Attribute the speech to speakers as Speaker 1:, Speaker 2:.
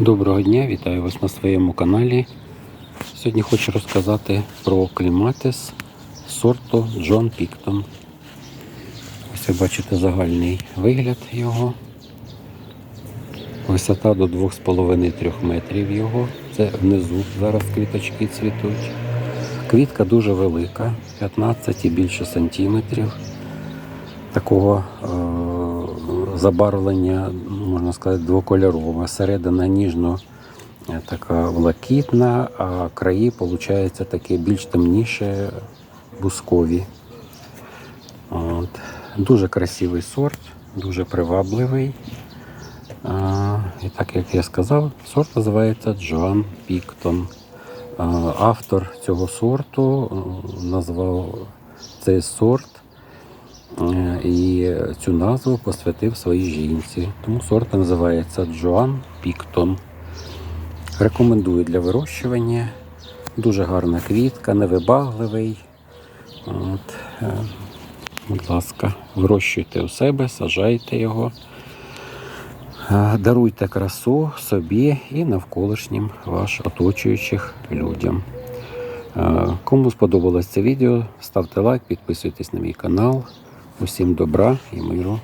Speaker 1: Доброго дня, вітаю вас на своєму каналі. Сьогодні хочу розказати про кліматис сорту Джон Піктон. Ось ви бачите загальний вигляд його. Висота до 2,5-3 метрів його. Це внизу зараз квіточки цвітуть. Квітка дуже велика, 15 і більше сантиметрів. Такого е- забарвлення, можна сказати, двокольорове. Середина ніжно е, така блакитна, а краї, виходить, такі більш темніше бускові. От. Дуже красивий сорт, дуже привабливий. А, і так як я сказав, сорт називається Джоан Піктон. Автор цього сорту е, назвав цей сорт і цю назву посвятив своїй жінці. Тому сорт називається Джоан Піктон. Рекомендую для вирощування. Дуже гарна квітка, невибагливий. От, е, будь ласка, вирощуйте у себе, сажайте його. Е, Даруйте красу собі і навколишнім ваш оточуючих людям. Е, Кому сподобалось це відео, ставте лайк, підписуйтесь на мій канал. Усім добра і миру.